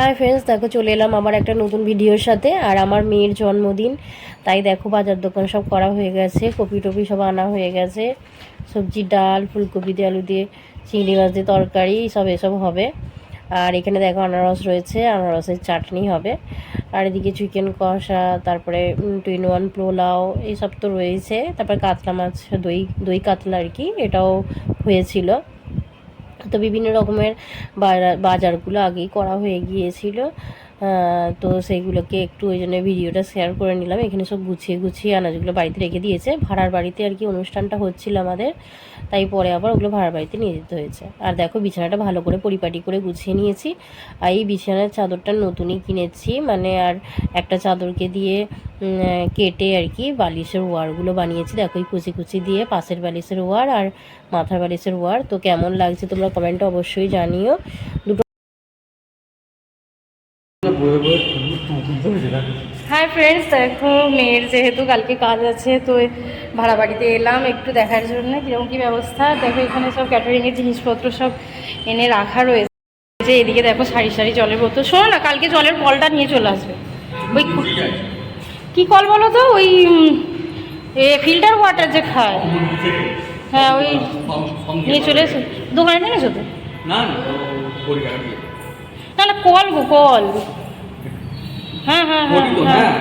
হ্যাঁ ফ্রেন্ডস দেখো চলে এলাম আবার একটা নতুন ভিডিওর সাথে। আর আমার মেয়ের জন্মদিন, তাই দেখো বাজার দোকান সব করা হয়ে গেছে, কপি টপি সব আনা হয়ে গেছে। সবজি ডাল, ফুলকপি দিয়ে আলু দিয়ে, চিংড়ি মাছ দিয়ে, তরকারি, সব এসব হবে। আর এখানে দেখো আনারস রয়েছে, আনারসের চাটনি হবে। আর এদিকে চিকেন কষা, তারপরে টুইন ওয়ান পোলাও এইসব তো রয়েছে। তারপরে কাতলা মাছ, দই দই কাতলা আর কি, এটাও হয়েছিল। তো বিভিন্ন রকমের বাজার- বাজারগুলো আগেই করা হয়ে গিয়েছিল। তো সেইগুলোকে একটু ওই জন্য ভিডিওটা শেয়ার করে নিলাম। এখানে সব গুছিয়ে গুছিয়ে আনাজগুলো বাড়িতে রেখে দিয়েছে। ভাড়ার বাড়িতে আর কি অনুষ্ঠানটা হচ্ছিল আমাদের। তাই পরে আবার ওগুলো ভাড়ার বাড়িতে নিয়ে যেতে হয়েছে। আর দেখো, বিছানাটা ভালো করে পরিপাটি করে গুছিয়ে নিয়েছি। আর এই বিছানার চাদরটা নতুনই কিনেছি। মানে আর একটা চাদরকে দিয়ে কেটে আর কি বালিশের ওয়ারগুলো বানিয়েছি। দেখো, এই কুচি কুচি দিয়ে পাশের বালিশের ওয়ার আর মাথার বালিশের ওয়ার। তো কেমন লাগছে তোমরা কমেন্টে অবশ্যই জানিও। দুটো হাই ফ্রেন্ডস দেখো মেয়ের যেহেতু কালকে কাজ আছে তো ভাড়া বাড়িতে এলাম একটু দেখার জন্য কীরকম কী ব্যবস্থা? দেখো এখানে সব ক্যাটারিংয়ের জিনিসপত্র সব এনে রাখা রয়েছে। যে এদিকে দেখো সারি সারি জলের বোতল। শোনো না কালকে জলের কলটা নিয়ে চলে আসবে। ওই কি কল বলো তো? ওই এ ফিল্টার ওয়াটার যে খায়। হ্যাঁ ওই নিয়ে চলে এসো। দোকানে নিয়ে এসো তো? না না কল গো কল। হ্যাঁ হ্যাঁ হ্যাঁ হ্যাঁ। হ্যাঁ।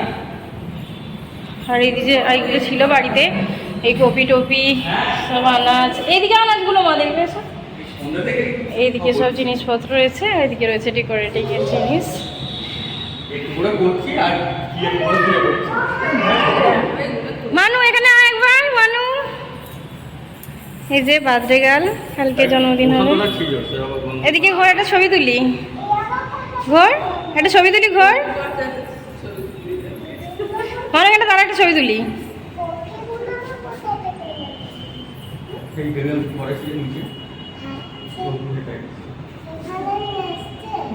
আর এই যে এইগুলো ছিল বাড়িতে এই কপি টপি সব আনাজ এইদিকে আনাজগুলো মা দেখবে এইদিকে সব জিনিসপত্র রয়েছে এদিকে রয়েছে ডেকোরেটিং এর জিনিস। মানু এখানে আয় একবার মানু। এই যে বার্থডে গার্ল কালকে জন্মদিন হবে। এদিকে ঘর একটা ছবি তুলি। ঘর একটা ছবি তুলি ঘর। মানে একটা তারা একটা ছবি তুলি।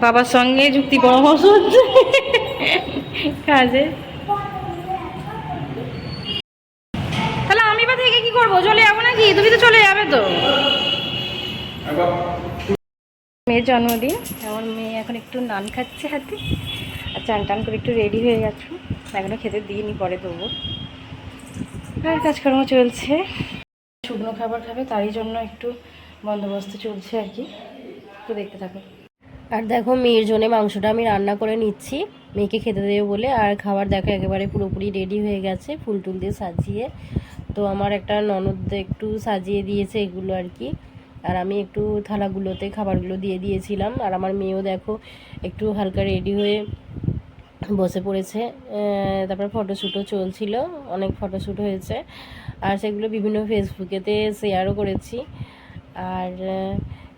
বাবার সঙ্গে যুক্তি পরামর্শ হচ্ছে। কাজে। তাহলে আমি বা থেকে কি করব? চলে যাব নাকি? তুমি তো চলে যাবে তো। মেয়ের জন্মদিন। আমার মেয়ে এখন একটু নান খাচ্ছে হাতে। আর চান টান করে একটু রেডি হয়ে গেছো। এখনও খেতে দিইনি, পরে দেবো। আর কাজকর্ম চলছে। শুকনো খাবার খাবে, তারই জন্য একটু বন্দোবস্ত চলছে আর কি। একটু দেখতে থাকো। আর দেখো, মেয়ের জন্য মাংসটা আমি রান্না করে নিচ্ছি। মেয়েকে খেতে দেবে বলে। আর খাবার দেখো, একেবারে পুরোপুরি রেডি হয়ে গেছে, ফুল টুল দিয়ে সাজিয়ে। তো আমার একটা ননদ একটু সাজিয়ে দিয়েছে এগুলো আর কি। আর আমি একটু থালাগুলোতে খাবারগুলো দিয়ে দিয়েছিলাম। আর আমার মেয়েও দেখো, একটু হালকা রেডি হয়ে বসে পড়েছে। তারপর ফটোশ্যুটও চলছিল, অনেক ফটোশ্যুট হয়েছে। আর সেগুলো বিভিন্ন ফেসবুকেতে শেয়ারও করেছি। আর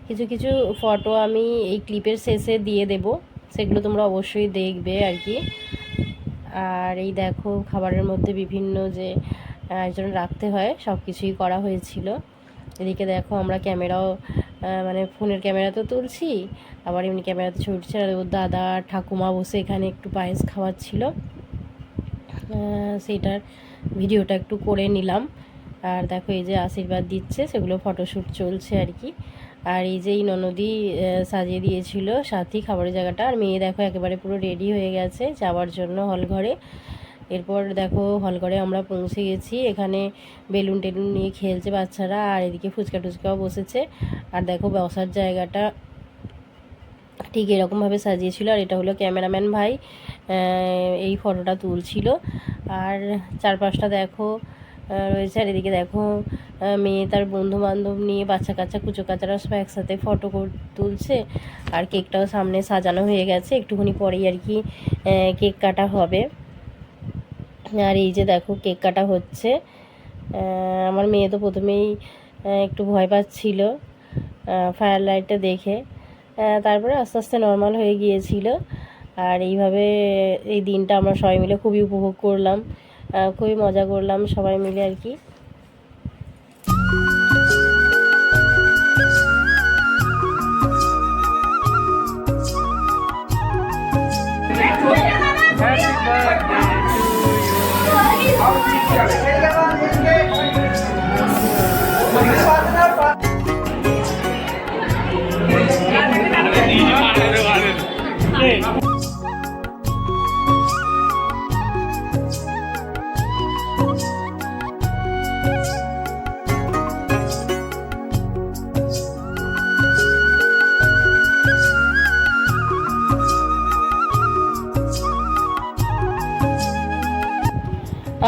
কিছু কিছু ফটো আমি এই ক্লিপের শেষে দিয়ে দেব। সেগুলো তোমরা অবশ্যই দেখবে আর কি। আর এই দেখো, খাবারের মধ্যে বিভিন্ন যে, আয়োজন রাখতে হয় সব কিছুই করা হয়েছিল। এদিকে দেখো আমরা ক্যামেরাও মানে ফোনের ক্যামেরা তো তুলছি, আবার এমনি ক্যামেরাতে ছবি ছুটছে আর ওর দাদা ঠাকুমা বসে এখানে একটু পায়েস খাওয়াচ্ছিল। সেইটার ভিডিওটা একটু করে নিলাম। আর দেখো এই যে আশীর্বাদ দিচ্ছে, সেগুলো ফটোশ্যুট চলছে আর কি। আর এই যে এই ননদি সাজিয়ে দিয়েছিল সাথী খাবারের জায়গাটা। আর মেয়ে দেখো একেবারে পুরো রেডি হয়ে গেছে যাওয়ার জন্য হল ঘরে। এরপর দেখো হল ঘরে আমরা পৌঁছে গেছি। এখানে বেলুন টেলুন নিয়ে খেলছে বাচ্চারা আর এদিকে ফুচকা টুচকাও বসেছে। আর দেখো বসার জায়গাটা ঠিক এরকমভাবে সাজিয়েছিল আর এটা হলো ক্যামেরাম্যান ভাই এই ফটোটা তুলছিল। আর চারপাশটা দেখো রয়েছে আর এদিকে দেখো মেয়ে তার বন্ধু বান্ধব নিয়ে বাচ্চা কাচ্চা, কুচো কাচারা সব একসাথে ফটো তুলছে। আর কেকটাও সামনে সাজানো হয়ে গেছে। একটুখানি পরেই আর কি কেক কাটা হবে। আর এই যে দেখো কেক কাটা হচ্ছে। আমার মেয়ে তো প্রথমেই একটু ভয় পাচ্ছিল ফায়ার লাইটটা দেখে। তারপরে আস্তে আস্তে নর্মাল হয়ে গিয়েছিল। আর এইভাবে এই দিনটা আমরা সবাই মিলে খুবই উপভোগ করলাম। খুবই মজা করলাম সবাই মিলে আর কি। いや、一ち。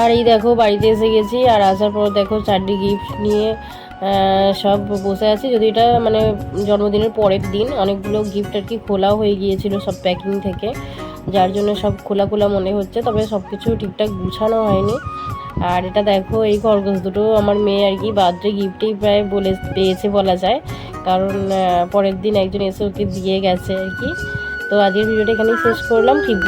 আর এই দেখো, বাড়িতে এসে গেছি আর আসার পর দেখো চারটি গিফট নিয়ে সব বসে আছি। যদি এটা মানে জন্মদিনের পরের দিন, অনেকগুলো গিফট আর কি খোলাও হয়ে গিয়েছিল সব প্যাকিং থেকে, যার জন্য সব খোলা খোলা মনে হচ্ছে, তবে সব কিছু ঠিকঠাক গুছানো হয়নি। আর এটা দেখো, এই খরগোশ দুটো আমার মেয়ে আর কি বার্থডে গিফটেই প্রায় বলে, পেয়েছে বলা যায়। কারণ পরের দিন একজন এসে ওকে দিয়ে গেছে আর কি। তো আজকের ভিডিওটা এখানেই শেষ করলাম। ঠিক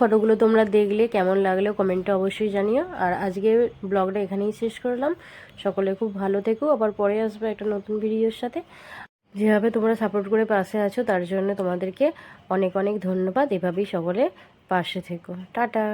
ফটোগুলো তোমরা দেখলে কেমন লাগল কমেন্টে অবশ্যই জানিও। আর আজকে ব্লগটা এখানেই শেষ করলাম। সকলে খুব ভালো থেকো। আবার পরে আসবে একটা নতুন ভিডিওর সাথে। যেভাবে তোমরা সাপোর্ট করে পাশে আছো, তার জন্য তোমাদেরকে অনেক অনেক ধন্যবাদ। এভাবেই সকলে পাশে থেকো। টাটা!